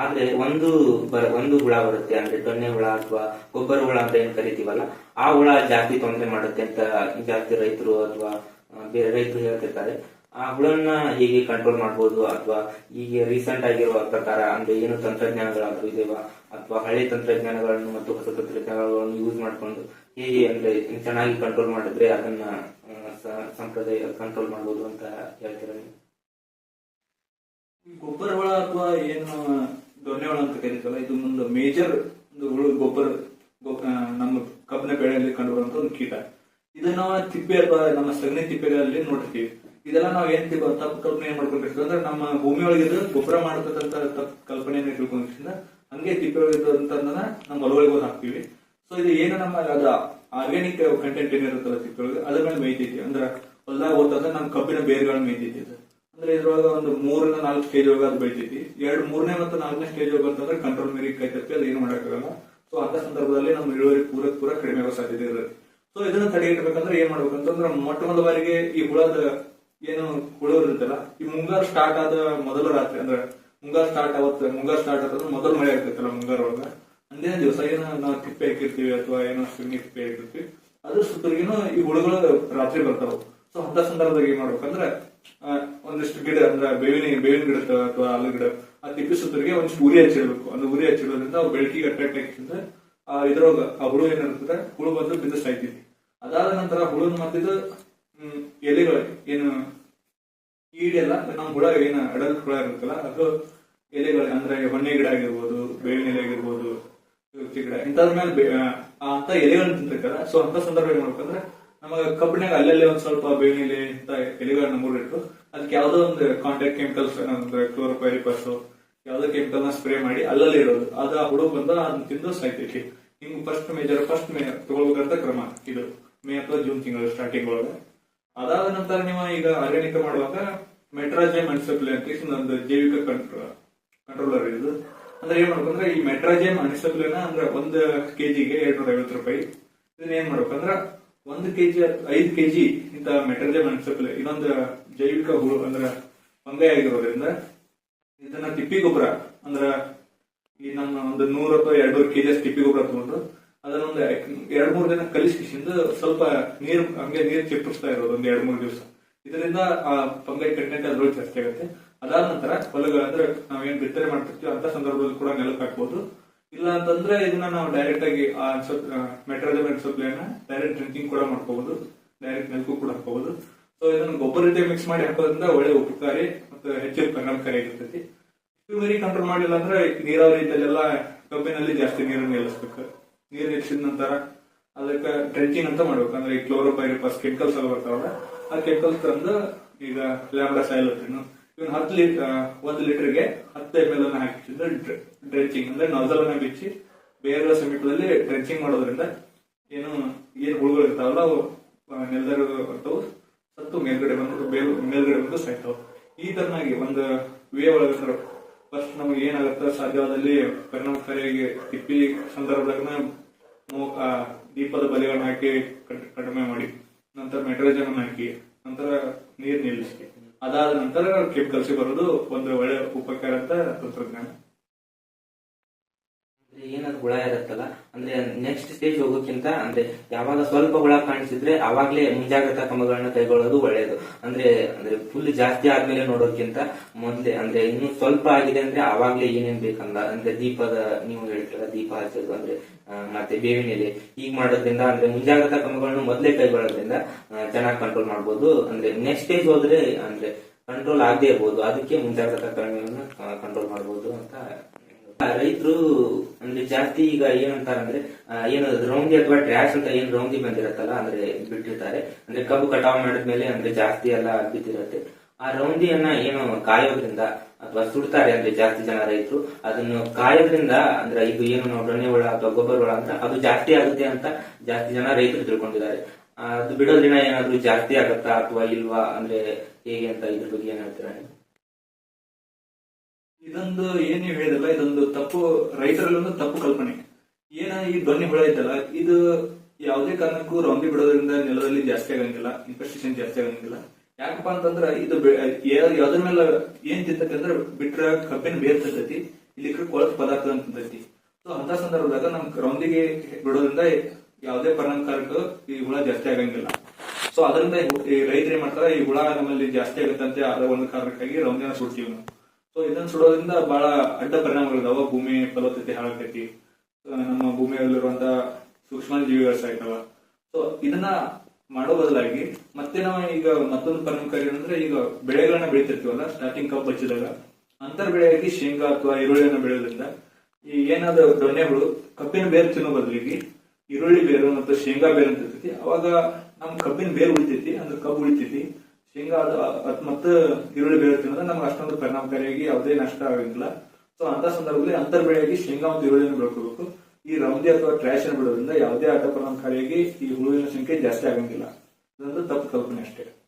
ಆದ್ರೆ ಒಂದು ಒಂದು ಹುಳ ಬರುತ್ತೆ. ಅಂದ್ರೆ ದೊಣ್ಣೆ ಹುಳ ಅಥವಾ ಗೊಬ್ಬರ ಹುಳ ಅಂತ ಏನ್ ಕರಿತೀವಲ್ಲ, ಆ ಹುಳ ಜಾಸ್ತಿ ತೊಂದರೆ ಮಾಡುತ್ತೆ ಅಂತ ಜಾಸ್ತಿ ರೈತರು ಅಥವಾ ಬೇರೆ ರೈತರು ಹೇಳ್ತಿರ್ತಾರೆ. ಆ ಹುಳನ್ನ ಹೇಗೆ ಕಂಟ್ರೋಲ್ ಮಾಡ್ಬೋದು ಅಥವಾ ಈಗ ರೀಸೆಂಟ್ ಆಗಿರುವ ಪ್ರಕಾರ, ಅಂದ್ರೆ ಏನು ತಂತ್ರಜ್ಞಾನಗಳಾದ್ರೂ ಇದೇವಾ ಅಥವಾ ಹಳೆ ತಂತ್ರಜ್ಞಾನಗಳನ್ನು ಮತ್ತು ಹೊಸ ತಂತ್ರಜ್ಞಾನಗಳನ್ನು ಯೂಸ್ ಮಾಡ್ಕೊಂಡು ಹೇಗೆ ಅಂದ್ರೆ ಚೆನ್ನಾಗಿ ಕಂಟ್ರೋಲ್ ಮಾಡಿದ್ರೆ ಅದನ್ನ ಸಂಪ್ರದಾಯ ಕಂಟ್ರೋಲ್ ಮಾಡಬಹುದು ಅಂತ ಹೇಳ್ತೀರಾ ಗೊಬ್ಬರ ಹುಳ ಅಥವಾ ಏನು ದೊಣ್ಣೆ ಹುಳ ಅಂತ ಕರೀತಲ್ಲ, ಇದು ಒಂದು ಮೇಜರ್ ಒಂದು ಹುಳು, ಗೊಬ್ಬರ ನಮ್ಮ ಕಬ್ಬಿನ ಬೆಳೆಯಲ್ಲಿ ಕಂಡುಬರುವಂತ ಒಂದು ಕೀಟ. ಇದನ್ನ ತಿಪ್ಪೆ ಅಥವಾ ನಮ್ಮ ಸಗಣಿ ತಿಪ್ಪೆಗಳಲ್ಲಿ ನೋಡ್ತೀವಿ ಇದೆಲ್ಲ ನಾವು ಏನ್ ತಪ್ಪು ಕಲ್ಪನೆ ಏನ್ ಮಾಡ್ಕೊಂಡಿರ್ತೀವಿ ಅಂದ್ರೆ ನಮ್ಮ ಭೂಮಿ ಒಳಗಿದ್ದು ಗೊಬ್ಬರ ಮಾಡತಕ್ಕಂತ ತಪ್ಪು ಕಲ್ಪನೆಯನ್ನು ತಿಳ್ಕೊಂಡಿರ್ತೀವಿ. ಹಂಗೆ ತಿಪ್ಪೆ ಒಳಗಿದ್ದಂತಂದನ್ನ ನಮ್ಮ ಹೊಲಗಳಿಗೆ ಹಾಕ್ತಿವಿ. ಸೊ ಇದು ಏನು ನಮ್ಮ ಅದ ಆರ್ಗ್ಯಾನಿಕ್ ಕಂಟೆಂಟ್ ಏನಿರುತ್ತಲ್ಲ ತಿಪ್ಪೆ ಒಳಗೆ ಅದ್ರ ಮೇಲೆ ಮೇಯ್ತೈತಿ ಅಂದ್ರೆ ಹೊಲದಾಗ ಓದ್ತಂದ್ರೆ ನಮ್ಮ ಕಬ್ಬಿನ ಬೇರುಗಳನ್ನ ಮೇಯ್ತೈತಿ ಅಂದ್ರೆ ಇದ್ರೊಳಗ ಒಂದು ಮೂರರಿಂದ ನಾಲ್ಕು ಸ್ಟೇಜ್ ಒಳಗ ಅದು ಬೆಳಿತೈತಿ. ಎರಡು, ಮೂರನೇ ಮತ್ತು ನಾಲ್ಕನೇ ಸ್ಟೇಜ್ ಒಳಗ ಅಂತಂದ್ರೆ ಕಂಟ್ರೋಲ್ ಮೇರಿ ಕೈ ತಪ್ಪಿ ಅದು ಏನು ಮಾಡಕ್ಕಾಗಲ್ಲ. ಸೊ ಅಂತ ಸಂದರ್ಭದಲ್ಲಿ ನಮ್ಮ ಇಳುವರಿ ಪೂರ ಪೂರ ಕಡಿಮೆ ಆಗೋ ಸಾಧ್ಯತೆ ಇರುತ್ತೆ ಸೊ ಇದನ್ನ ತಡೆಗಟ್ಟಬೇಕಂದ್ರೆ ಏನ್ ಮಾಡ್ಬೇಕಂತಂದ್ರೆ ಮೊಟ್ಟ ಮೊದಲ ಬಾರಿಗೆ ಈ ಹುಳದ ಏನು ಹುಳ ಇರುತ್ತಲ್ಲ, ಈ ಮುಂಗಾರು ಸ್ಟಾರ್ಟ್ ಆದ ಮೊದಲ ರಾತ್ರಿ ಅಂದ್ರೆ ಮುಂಗಾರು ಸ್ಟಾರ್ಟ್ ಆಗುತ್ತೆ ಮುಂಗಾರು ಸ್ಟಾರ್ಟ್ ಆದ್ರೆ ಮೊದಲ ಮಳೆ ಆಗ್ತೈತಲ್ಲ ಮುಂಗಾರು ಒಳಗ ಅಂದೇ ದಿವಸ ಏನೋ ನಾವು ತಿಪ್ಪೆ ಹಾಕಿರ್ತೀವಿ ಅಥವಾ ಏನೋ ಸ್ವಿಮ್ಮಿಂಗ್ ತಿಪ್ಪೆ ಹಾಕಿರ್ತೀವಿ ಅದ್ರ ಸುತ್ತರಿಗಿನೂ ಈ ಹುಳುಗಳು ರಾತ್ರಿ ಬರ್ತಾವ. ಸೊ ಅಂತ ಸಂದರ್ಭದಾಗ ಏನ್ ಮಾಡ್ಬೇಕಂದ್ರೆ ಒಂದಿಷ್ಟು ಗಿಡ, ಅಂದ್ರೆ ಬೇವಿನ ಬೇವಿನ ಗಿಡ ಅಥವಾ ಅಲ್ಲ ಗಿಡ, ಆ ತಿಪ್ಪಿ ಸುತ್ತರಿಗೆ ಒಂದಿಷ್ಟು ಉರಿ ಹಚ್ಚಿರ್ಬೇಕು. ಅಂದ್ರೆ ಉರಿ ಹಚ್ಚಿರೋದ್ರಿಂದ ಅವ್ರು ಬೆಳಕಿಗೆ ಅಟ್ರಾಕ್ಟ್ ಆಗಿದ್ರೆ ಆ, ಇದ್ರೊಳಗ ಆ ಹುಳು ಏನಿರ್ತದೆ ಹುಳು ಬಂದು ಬಿದ್ದು ಸಾಯ್ತೈತಿ ಅದಾದ ನಂತರ ಹುಳುನ ಮತ್ತಿದ್ದು ಹ್ಮ್, ಎಲೆಗಳು, ಏನು ಈಡೆಲ್ಲ ನಮ್ಮ ಹುಳ ಏನು ಅಡಲ್ ಹುಳ ಇರುತ್ತಲ್ಲ, ಅದು ಎಲೆಗಳು, ಅಂದ್ರೆ ಹೊನ್ನೆ ಗಿಡ ಆಗಿರ್ಬೋದು, ಬೇವಿನ ಎಲೆ ಆಗಿರ್ಬೋದು ಗಿಡ, ಇಂಥದ್ರ ಮೇಲೆ ಅಂತ ಎಲೆಗಳನ್ನ ತಿಂತಿರ್ತಾರ. ಸೊ ಅಂತ ಸಂದರ್ಭ ಏನ್ ಮಾಡ್ಬೇಕಂದ್ರೆ ನಮಗೆ ಕಬ್ಬಿನಾಗ ಅಲ್ಲಲ್ಲಿ ಒಂದ್ ಸ್ವಲ್ಪ ಬೇವಿಲೆ ಅಂತ ಎಲೆಗಳನ್ನ ಮೂಡಿಟ್ಟು ಅದಕ್ಕೆ ಯಾವ್ದೋ ಒಂದು ಕಾಂಟ್ಯಾಕ್ಟ್ ಕೆಮಿಕಲ್ಸ್ ಏನಂದ್ರೆ ಕ್ಲೋರೋಪೈರಿಪಸ್ ಯಾವ್ದೋ ಕೆಮಿಕಲ್ನ ಸ್ಪ್ರೇ ಮಾಡಿ ಅಲ್ಲಲ್ಲಿ ಇರೋದು. ಅದು ಹುಡುಗ ಬಂದ ಅದನ್ನ ತಿಂದು ಸಾಯ್ತೈತಿ. ಹಿಂಗ್ ಫಸ್ಟ್ ಮೇಜರ್ ಫಸ್ಟ್ ಮೇ ತಗೊಳ್ಬೇಕಂತ ಕ್ರಮ. ಇದು ಮೇ ಅಥವಾ ಜೂನ್ ತಿಂಗಳು ಸ್ಟಾರ್ಟಿಂಗ್ ಒಳಗೆ. ಅದಾದ ನಂತರ ನೀವು ಈಗ ಆರ್ಗ್ಯಾನಿಕ್ ಮಾಡುವಾಗ ಮೆಟ್ರಾಜೈಮ್ ಅನ್ಸಪ್ಲೆ ಅಂತ ಒಂದು ಜೈವಿಕ ಕಂಟ್ರೋಲ್ ಕಂಟ್ರೋಲರ್ ಇದು ಅಂದ್ರೆ ಏನ್ ಮಾಡ್ಬೇಕಂದ್ರೆ ಈ ಮೆಟ್ರಾಜೈಮ್ ಮನ್ಸಪ್ಲಿನ ಅಂದ್ರೆ ಒಂದ್ ಕೆಜಿಗೆ ಎರಡ್ನೂರ ಐವತ್ತು ರೂಪಾಯಿ. ಇದನ್ನ ಏನ್ ಮಾಡ್ಬೇಕಂದ್ರ ಒಂದು ಕೆಜಿ ಐದು ಕೆಜಿ ಇಂತ ಮೆಟೀರಿಯಲ್ ಅನಿಸಪ್ಲೆ ಇದೊಂದು ಜೈವಿಕ ಹುಳು, ಅಂದ್ರೆ ಫಂಗೈ ಆಗಿರೋದ್ರಿಂದ ಇದನ್ನ ತಿಪ್ಪಿ ಗೊಬ್ಬರ, ಅಂದ್ರ ಈ ನಮ್ಮ ಒಂದು ನೂರ ಅಥವಾ ಎರಡ್ನೂರು ಕೆಜಿ ತಿಪ್ಪಿ ಗೊಬ್ಬರ ತಗೊಂಡು ಅದನ್ನ ಒಂದು ಎರಡ್ ಮೂರ್ ದಿನ ಕಲಿಸ್ಕಿಸಿಂದ ಸ್ವಲ್ಪ ನೀರ್, ಹಂಗೆ ನೀರ್ ಚಿಪ್ಪಿಸ್ತಾ ಇರೋದು ಒಂದ್ ಎರಡ್ ಮೂರ್ ದಿವಸ. ಇದರಿಂದ ಆ ಫಂಗೈ ಕಂಟೆಂಟ್ ಅದ್ರೊಳಗೆ ಜಾಸ್ತಿ ಆಗುತ್ತೆ. ಅದಾದ ನಂತರ ಹೊಲಗಳಂದ್ರೆ ನಾವೇನ್ ಬಿತ್ತನೆ ಮಾಡ್ತಿರ್ತೀವಿ ಅಂತ ಸಂದರ್ಭದಲ್ಲಿ ಕೂಡ ನೆಲಕ್ಕೆ ಹಾಕ್ಬೋದು. ಇಲ್ಲ ಅಂತಂದ್ರೆ ಇದನ್ನ ನಾವು ಡೈರೆಕ್ಟ್ ಆಗಿ ಮೆಟ್ರಾಜಮ್ ಅನ್ಸಪ್ಲೇನ ಡೈರೆಕ್ಟ್ ಡ್ರಿಂಕಿಂಗ್ ಕೂಡ ಮಾಡ್ಕೋಬಹುದು ಡೈರೆಕ್ಟ್ ಮೆಲ್ಕು ಕೂಡ ಹಾಕೋಬಹುದು ಸೊ ಇದನ್ನ ಗೊಬ್ಬರ ರೀತಿ ಮಿಕ್ಸ್ ಮಾಡಿ ಹಾಕೋದ್ರಿಂದ ಒಳ್ಳೆ ಉಪಕಾರಿ ಮತ್ತು ಹೆಚ್ಚು ಪರಿಣಾಮಕಾರಿ ಆಗಿರ್ತೈತಿ. ಇಳುವರಿ ಕಂಟ್ರೋಲ್ ಮಾಡಿಲ್ಲ ಅಂದ್ರೆ ನೀರಾವರಿ ಇದ್ದಲ್ಲೆಲ್ಲ ಕಬ್ಬಿನಲ್ಲಿ ಜಾಸ್ತಿ ನೀರನ್ನು ನಿಲ್ಲಿಸ್ಬೇಕು. ನೀರು ನಿಲ್ಲಿಸಿದ ನಂತರ ಅದಕ್ಕೆ ಡ್ರಿಂಕಿಂಗ್ ಅಂತ ಮಾಡ್ಬೇಕು. ಅಂದ್ರೆ ಈ ಕ್ಲೋರೋಪೈರಿಪಸ್ ಕೆಮಿಕಲ್ಸ್ ಎಲ್ಲ ಬರ್ತಾವಲ್ಲ, ಆ ಕೆಮಿಕಲ್ಸ್ ತಂದು ಈಗ ಲ್ಯಾಂಬ್ಡಾ ಸಾಯಿಲ್ ಇವನ್ ಹತ್ತು ಲೀಟರ್ ಒಂದು ಲೀಟರ್ಗೆ ಹತ್ತು ಮೇಲನ್ನ ಹಾಕಿದ್ರೆ ಡ್ರೆಂಚಿಂಗ್, ಅಂದ್ರೆ ನಾಜಲ್ ಅನ್ನ ಬಿಚ್ಚಿ ಬೇರೆ ಸಮೀಪದಲ್ಲಿ ಡ್ರೆಂಚಿಂಗ್ ಮಾಡೋದ್ರಿಂದ ಏನು, ಏನ್ ಹುಳುಗಳು ಇರ್ತಾವಲ್ಲ ಅವು ನೆಲದಾಗ ಬರ್ತಾವು ಸತ್ತು ಮೇಲ್ಗಡೆ ಬಂದು ಬೇರೆ ಮೇಲ್ಗಡೆ ಬಂದು ಸಾಯ್ತಾವ. ಈ ತರನಾಗಿ ಒಂದು ವೇ ಒಳಗಂದ್ರೆ ಫಸ್ಟ್ ನಮಗೆ ಏನಾಗುತ್ತೆ ಸಾಧ್ಯವಾದಲ್ಲಿ ಪರಿಣಾಮಕಾರಿಯಾಗಿ ತಿಪ್ಪಿ ಸಂದರ್ಭದಾಗ ದೀಪದ ಬಲೆಗಳನ್ನ ಹಾಕಿ ಕಡಿಮೆ ಮಾಡಿ, ನಂತರ ಮೆಟ್ರೋಜನ್ ಹಾಕಿ, ನಂತರ ನೀರ್ ನಿಲ್ಲಿಸಿ ಅದಾದ ನಂತರ ಕೆಮಿಕಲ್ಸ್ ಬರೋದು ಒಂದು ಒಳ್ಳೆ ಉಪಕಾರ ಅಂತ ತಂತ್ರಜ್ಞಾನ. ಅಂದ್ರೆ ಏನದು ಹುಳ ಇರುತ್ತಲ್ಲ, ಅಂದ್ರೆ ನೆಕ್ಸ್ಟ್ ಸ್ಟೇಜ್ ಹೋಗೋಕ್ಕಿಂತ, ಅಂದ್ರೆ ಯಾವಾಗ ಸ್ವಲ್ಪ ಹುಳ ಕಾಣಿಸಿದ್ರೆ ಅವಾಗ್ಲೇ ಮುಂಜಾಗ್ರತಾ ಕ್ರಮಗಳನ್ನ ಕೈಗೊಳ್ಳೋದು ಒಳ್ಳೆಯದು ಅಂದ್ರೆ ಅಂದ್ರೆ ಫುಲ್ ಜಾಸ್ತಿ ಆದ್ಮೇಲೆ ನೋಡೋಕ್ಕಿಂತ ಮೊದ್ಲೇ, ಅಂದ್ರೆ ಇನ್ನು ಸ್ವಲ್ಪ ಆಗಿದೆ ಅಂದ್ರೆ ಅವಾಗ್ಲೇ ಏನೇನ್ ಬೇಕಂದ ಅಂದ್ರೆ ದೀಪದ, ನೀವು ಹೇಳ್ತೀರ ದೀಪ ಹಚ್ಚೋದು, ಅಂದ್ರೆ ಮತ್ತೆ ಬೇವಿನ ಎಲೆ ಈಗ ಮಾಡೋದ್ರಿಂದ, ಅಂದ್ರೆ ಮುಂಜಾಗ್ರತಾ ಕ್ರಮಗಳನ್ನು ಮೊದಲೇ ಕೈಗೊಳ್ಳೋದ್ರಿಂದ ಚೆನ್ನಾಗಿ ಕಂಟ್ರೋಲ್ ಮಾಡ್ಬೋದು. ಅಂದ್ರೆ ನೆಕ್ಸ್ಟ್ ಸ್ಟೇಜ್ ಹೋದ್ರೆ, ಅಂದ್ರೆ ಕಂಟ್ರೋಲ್ ಆಗದೆ ಇರಬಹುದು ಅದಕ್ಕೆ ಮುಂಜಾಗ್ರತಾ ಕ್ರಮಗಳನ್ನು ಕಂಟ್ರೋಲ್ ಮಾಡ್ಬೋದು ಅಂತ ರೈತರು, ಅಂದ್ರೆ ಜಾಸ್ತಿ ಈಗ ಏನಂತಾರ ಅಂದ್ರೆ ಏನು ರೌಂದಿ ಅಥವಾ ಟ್ರ್ಯಾಶ್ ಅಂತ ಏನ್ ರೌಂದಿ ಬಂದಿರತ್ತಲ್ಲ, ಅಂದ್ರೆ ಬಿಟ್ಟಿರ್ತಾರೆ. ಅಂದ್ರೆ ಕಬ್ಬು ಕಟಾವ್ ಮಾಡಿದ್ಮೇಲೆ, ಅಂದ್ರೆ ಜಾಸ್ತಿ ಎಲ್ಲ ಬಿದ್ದಿರತ್ತೆ. ಆ ರೌಂದಿಯನ್ನ ಏನು ಕಾಯೋದ್ರಿಂದ ಅಥವಾ ಸುಡ್ತಾರೆ ಅಂದ್ರೆ ಜಾಸ್ತಿ ಜನ ರೈತರು, ಅದನ್ನು ಕಾಯೋದ್ರಿಂದ ಅಂದ್ರೆ ಇದು ಏನು ನಾವು ದೊಣ್ಣೆ ಹುಳ ಅಥವಾ ಗೊಬ್ಬರ ಹುಳ ಅಂತ ಅದು ಜಾಸ್ತಿ ಆಗುತ್ತೆ ಅಂತ ಜಾಸ್ತಿ ಜನ ರೈತರು ತಿಳ್ಕೊಂಡಿದ್ದಾರೆ. ಅದು ಬಿಡೋದ್ರಿಂದ ಏನಾದ್ರು ಜಾಸ್ತಿ ಆಗುತ್ತಾ ಅಥವಾ ಇಲ್ವಾ ಅಂದ್ರೆ ಹೇಗೆ ಅಂತ ಇದ್ರ ಬಗ್ಗೆ ಏನ್ ಹೇಳ್ತೀರಾ ಇದೊಂದು ಏನ್ ನೀವು ಹೇಳಿದಲ್ಲ ಇದೊಂದು ತಪ್ಪು, ರೈತರಲ್ಲೊಂದು ತಪ್ಪು ಕಲ್ಪನೆ. ಏನ ಈ ದೊಣ್ಣೆ ಹುಳ ಐತಲ್ಲ ಇದು ಯಾವುದೇ ಕಾರಣಕ್ಕೂ ರೌಂದಿ ಬಿಡೋದ್ರಿಂದ ನೆಲದಲ್ಲಿ ಜಾಸ್ತಿ ಆಗಂಗಿಲ್ಲ ಇನ್ಫೆಸ್ಟೇಷನ್ ಜಾಸ್ತಿ ಆಗಂಗಿಲ್ಲ. ಯಾಕಪ್ಪ ಅಂತಂದ್ರ ಇದು ಯಾವ್ದ್ರ ಮೇಲೆ ಏನ್ ತಿಂತೈತಿ ಅಂದ್ರೆ ಬಿಟ್ರ ಕಬ್ಬಿನ ಬೇರ್ ತಿಂತೈತಿ, ಇಲ್ಲಿ ಕೊಳತ್ ಪದಾರ್ಥ ಅಂತೈತಿ ಸೊ ಅಂತ ಸಂದರ್ಭದಾಗ ನಮ್ ರೌಂದಿಗೆ ಬಿಡೋದ್ರಿಂದ ಯಾವುದೇ ಪರಿಣಾಮಕಾರಕ ಈ ಹುಳ ಜಾಸ್ತಿ ಆಗಂಗಿಲ್ಲ. ಸೊ ಅದರಿಂದ ರೈತರು ಏನ್ ಮಾಡ್ತಾರೆ, ಈ ಹುಳ ನಮ್ಮಲ್ಲಿ ಜಾಸ್ತಿ ಆಗುತ್ತಂತೆ ಅದ ಒಂದು ಕಾರಣಕ್ಕಾಗಿ ರೌಂದಿನ ಸುಡ್ತೀವಿ ನಾವು. ಸೊ ಇದನ್ನ ಸುಡೋದ್ರಿಂದ ಬಹಳ ಅಡ್ಡ ಪರಿಣಾಮಗಳಿದಾವ ಭೂಮಿ ಫಲವತ್ತತೆ ಹಾಳಾಗ್ತೈತಿ ನಮ್ಮ ಭೂಮಿಯಲ್ಲಿರುವಂತ ಸೂಕ್ಷ್ಮ ಜೀವಿಗಳು ಸಾಯ್ತಾವ ಸೊ ಇದನ್ನ ಮಾಡೋ ಬದಲಾಗಿ ಮತ್ತೆ ನಾವು ಈಗ ಮತ್ತೊಂದು ಪರಿಣಾಮಕಾರಿ ಏನಂದ್ರೆ ಈಗ ಬೆಳೆಗಳನ್ನ ಬೆಳಿತಿರ್ತೀವಲ್ಲ ಸ್ಟಾರ್ಟಿಂಗ್ ಕಪ್ ಹಚ್ಚಿದಾಗ ಅಂತರ್ ಬೆಳೆಯಾಗಿ ಶೇಂಗಾ ಅಥವಾ ಈರುಳ್ಳಿಯನ್ನು ಬೆಳೆಯೋದ್ರಿಂದ ಈ ಏನಾದ ದೊಣ್ಣೆಗಳು ಕಬ್ಬಿನ ಬೇರು ತಿನ್ನೋ ಬದಲಿಗೆ ಈರುಳ್ಳಿ ಬೇರು ಮತ್ತು ಶೇಂಗಾ ಬೇರು ಅಂತ ಇರ್ತೈತಿ. ಅವಾಗ ನಮ್ ಕಬ್ಬಿನ ಬೇರು ಉಳಿತೈತಿ, ಅಂದ್ರೆ ಕಬ್ಬು ಉಳಿತೈತಿ. ಶೇಂಗಾ ಅದು ಮತ್ತೆ ಈರುಳ್ಳಿ ಬೇರು ತಿನ್ನೋದ್ರೆ ನಮ್ಗೆ ಅಷ್ಟೊಂದು ಪರಿಣಾಮಕಾರಿಯಾಗಿ ಯಾವುದೇ ನಷ್ಟ ಆಗಂಗಿಲ್ಲ. ಸೊ ಅಂತ ಸಂದರ್ಭದಲ್ಲಿ ಅಂತರ್ ಬೆಳೆಯಾಗಿ ಶೇಂಗಾ ಮತ್ತು ಈರುಳ್ಳಿಯನ್ನು ಬೆಳ್ಕೋಬೇಕು. ಈ ರೌಂದಿ ಅಥವಾ ಟ್ರ್ಯಾಶ್ ಬಿಡೋದ್ರಿಂದ ಯಾವುದೇ ಅಡ್ಡ ಪರಿಣಾಮಕಾರಿಯಾಗಿ ಈ ಹುಳುವಿನ ಸಂಖ್ಯೆ ಜಾಸ್ತಿ ಆಗಂಗಿಲ್ಲ. ಇದೊಂದು ತಪ್ಪು ಕಲ್ಪನೆ ಅಷ್ಟೇ.